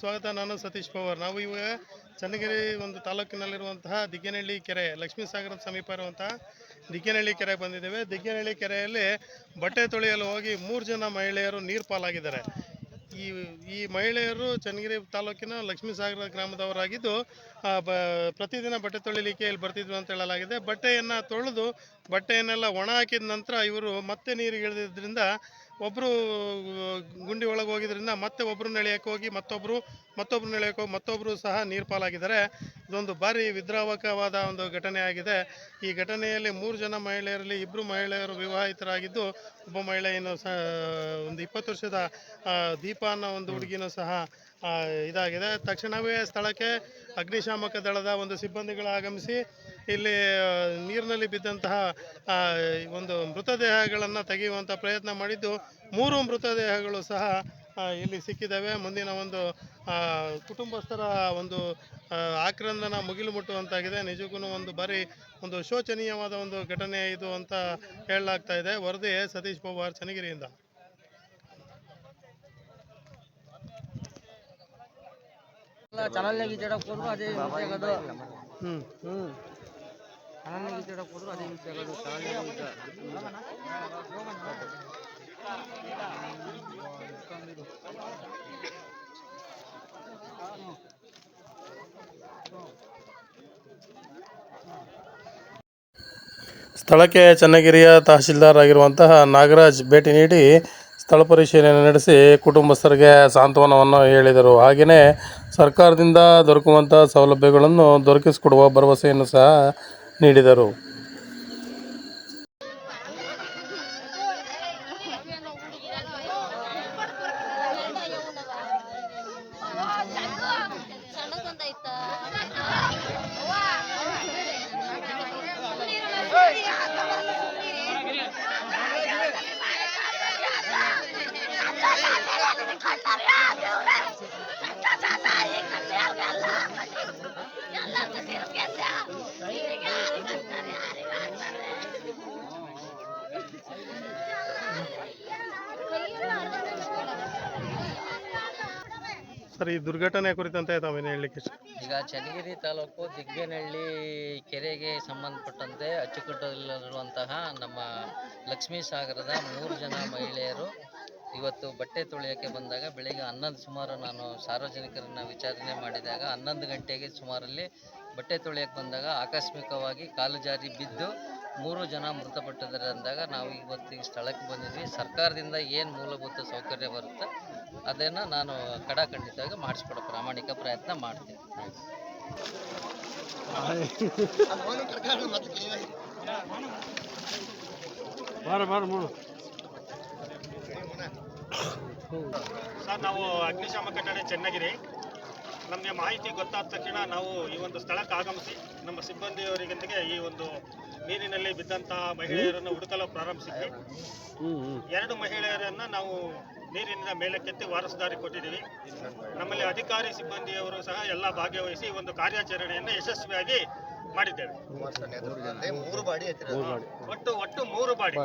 ಸ್ವಾಗತ, ನಾನು ಸತೀಶ್ ಪವಾರ್. ನಾವು ಇವಾಗ ಚನ್ನಗಿರಿ ಒಂದು ತಾಲೂಕಿನಲ್ಲಿರುವಂತಹ ದಿಗ್ಗನಹಳ್ಳಿ ಕೆರೆ, ಲಕ್ಷ್ಮೀ ಸಾಗರದ ಸಮೀಪ ಇರುವಂತಹ ದಿಗ್ಗನಹಳ್ಳಿ ಕೆರೆ ಬಂದಿದ್ದೇವೆ. ದಿಗ್ಗನಹಳ್ಳಿ ಕೆರೆಯಲ್ಲಿ ಬಟ್ಟೆ ತೊಳೆಯಲು ಹೋಗಿ ಮೂರು ಜನ ಮಹಿಳೆಯರು ನೀರು ಪಾಲಾಗಿದ್ದಾರೆ. ಈ ಈ ಮಹಿಳೆಯರು ಚನ್ನಗಿರಿ ತಾಲೂಕಿನ ಲಕ್ಷ್ಮೀ ಸಾಗರ ಗ್ರಾಮದವರಾಗಿದ್ದು ಪ್ರತಿದಿನ ಬಟ್ಟೆ ತೊಳಿಲಿಕ್ಕೆ ಇಲ್ಲಿ ಬರ್ತಿದ್ರು ಅಂತ ಹೇಳಲಾಗಿದೆ. ಬಟ್ಟೆಯನ್ನು ತೊಳೆದು ಬಟ್ಟೆಯನ್ನೆಲ್ಲ ಒಣ ಹಾಕಿದ ನಂತರ ಇವರು ಮತ್ತೆ ನೀರಿಗೆ ಇಳಿದಿದ್ದರಿಂದ ಒಬ್ಬರು ಗುಂಡಿ ಒಳಗೆ ಹೋಗಿದ್ರಿಂದ ಮತ್ತೆ ಒಬ್ಬರನ್ನ ನೆಳೆಯಕ್ಕೆ ಹೋಗಿ ಮತ್ತೊಬ್ಬರು ಮತ್ತೊಬ್ಬರನ್ನ ನೆಳೆಯಕ್ಕೆ ಹೋಗಿ ಮತ್ತೊಬ್ಬರು ಸಹ ನೀರು ಪಾಲಾಗಿದ್ದಾರೆ. ಇದೊಂದು ಭಾರಿ ವಿದ್ರಾವಕವಾದ ಒಂದು ಘಟನೆ ಆಗಿದೆ. ಈ ಘಟನೆಯಲ್ಲಿ ಮೂರು ಜನ ಮಹಿಳೆಯರಲ್ಲಿ ಇಬ್ಬರು ಮಹಿಳೆಯರು ವಿವಾಹಿತರಾಗಿದ್ದು, ಒಬ್ಬ ಮಹಿಳೆಯನ್ನು ಸಹ ಒಂದು ಇಪ್ಪತ್ತು ವರ್ಷದ ದೀಪ ಅನ್ನೋ ಒಂದು ಹುಡುಗಿನೂ ಸಹ ಇದಾಗಿದೆ. ತಕ್ಷಣವೇ ಸ್ಥಳಕ್ಕೆ ಅಗ್ನಿಶಾಮಕ ದಳದ ಒಂದು ಸಿಬ್ಬಂದಿಗಳು ಆಗಮಿಸಿ, ಇಲ್ಲಿ ನೀರಿನಲ್ಲಿ ಬಿದ್ದಂತಹ ಒಂದು ಮೃತದೇಹಗಳನ್ನು ತೆಗೆಯುವಂಥ ಪ್ರಯತ್ನ ಮಾಡಿದ್ದು. ಮೂರು ಮೃತದೇಹಗಳು ಸಹ ಇಲ್ಲಿ ಸಿಕ್ಕಿದ್ದಾವೆ ಮುಂದಿನ ಒಂದು ಕುಟುಂಬಸ್ಥರ ಒಂದು ಆಕ್ರಂದನ ಮುಗಿಲು ಮುಟ್ಟುವಂತಾಗಿದೆ. ನಿಜಕ್ಕೂ ಒಂದು ಬಾರಿ ಒಂದು ಶೋಚನೀಯವಾದ ಒಂದು ಘಟನೆ ಇದು ಅಂತ ಹೇಳಲಾಗ್ತಾ ಇದೆ. ವರದಿ ಸತೀಶ್ ಪವಾರ್ ಚನ್ನಗಿರಿಯಿಂದ. ಅದೇ ಸ್ಥಳಕ್ಕೆ ಚನ್ನಗಿರಿಯ ತಹಶೀಲ್ದಾರ್ ಆಗಿರುವಂತಹ ನಾಗರಾಜ್ ಭೇಟಿ ನೀಡಿ ಸ್ಥಳ ಪರಿಶೀಲನೆ ನಡೆಸಿ ಕುಟುಂಬಸ್ಥರಿಗೆ ಸಾಂತ್ವನವನ್ನು ಹೇಳಿದರು. ಹಾಗೆಯೇ ಸರ್ಕಾರದಿಂದ ದೊರಕುವಂಥ ಸೌಲಭ್ಯಗಳನ್ನು ದೊರಕಿಸಿಕೊಡುವ ಭರವಸೆಯನ್ನು ಸಹ ನೀಡಿದರು. ಸರ್, ಈ ದುರ್ಘಟನೆ ಕುರಿತಂತೆ ತಾವೇನು ಹೇಳಲಿಕ್ಕೆ ಈಗ ಚನ್ನಗಿರಿ ತಾಲೂಕು ದಿಗ್ಗೇನಹಳ್ಳಿ ಕೆರೆಗೆ ಸಂಬಂಧಪಟ್ಟಂತೆ ಅಚ್ಚುಕಟ್ಟಲ್ಲಿರುವಂತಹ ನಮ್ಮ ಲಕ್ಷ್ಮೀ ಸಾಗರದ ಮೂರು ಜನ ಮಹಿಳೆಯರು ಇವತ್ತು ಬಟ್ಟೆ ತೊಳೆಯೋಕ್ಕೆ ಬಂದಾಗ ಬೆಳಿಗ್ಗೆ ಹನ್ನೊಂದು ಸುಮಾರು ನಾನು ಸಾರ್ವಜನಿಕರನ್ನ ವಿಚಾರಣೆ ಮಾಡಿದಾಗ ಹನ್ನೊಂದು ಗಂಟೆಗೆ ಸುಮಾರಲ್ಲಿ ಬಟ್ಟೆ ತೊಳೆಯೋಕ್ಕೆ ಬಂದಾಗ ಆಕಸ್ಮಿಕವಾಗಿ ಕಾಲು ಜಾರಿ ಬಿದ್ದು ಮೂರು ಜನ ಮೃತಪಟ್ಟಿದ್ದಾರೆ ಅಂದಾಗ ನಾವು ಇವತ್ತು ಈ ಸ್ಥಳಕ್ಕೆ ಬಂದಿದ್ವಿ. ಸರ್ಕಾರದಿಂದ ಏನು ಮೂಲಭೂತ ಸೌಕರ್ಯ ಬರುತ್ತೆ ಅದನ್ನು ನಾನು ಕಡಾಖಂಡಿತವಾಗಿ ಮಾಡಿಸ್ಕೊಡೋ ಪ್ರಾಮಾಣಿಕ ಪ್ರಯತ್ನ ಮಾಡ್ತೀನಿ. ಸರ್ ನಾವು ಅಗ್ನಿಶಾಮಕ ಠಾಣೆ ಚನ್ನಗಿರಿ. ನಮಗೆ ಮಾಹಿತಿ ಗೊತ್ತಾದ ತಕ್ಷಣ ನಾವು ಈ ಒಂದು ಸ್ಥಳಕ್ಕೆ ಆಗಮಿಸಿ ನಮ್ಮ ಸಿಬ್ಬಂದಿಯವರಿಗೆ ಈ ಒಂದು ನೀರಿನಲ್ಲಿ ಬಿದ್ದಂತಹ ಮಹಿಳೆಯರನ್ನು ಹುಡುಕಲು ಪ್ರಾರಂಭಿಸಿದ್ವಿ. ಎರಡು ಮಹಿಳೆಯರನ್ನ ನಾವು ನೀರಿನಿಂದ ಮೇಲಕ್ಕೆತ್ತಿ ವಾರಸುದಾರಿ ಕೊಟ್ಟಿದ್ದೀವಿ. ನಮ್ಮಲ್ಲಿ ಅಧಿಕಾರಿ ಸಿಬ್ಬಂದಿಯವರು ಸಹ ಎಲ್ಲ ಭಾಗವಹಿಸಿ ಒಂದು ಕಾರ್ಯಾಚರಣೆಯನ್ನು ಯಶಸ್ವಿಯಾಗಿ ಮಾಡಿದ್ದೇವೆ. ಒಟ್ಟು ಒಟ್ಟು ಮೂರು ಬಾಡಿ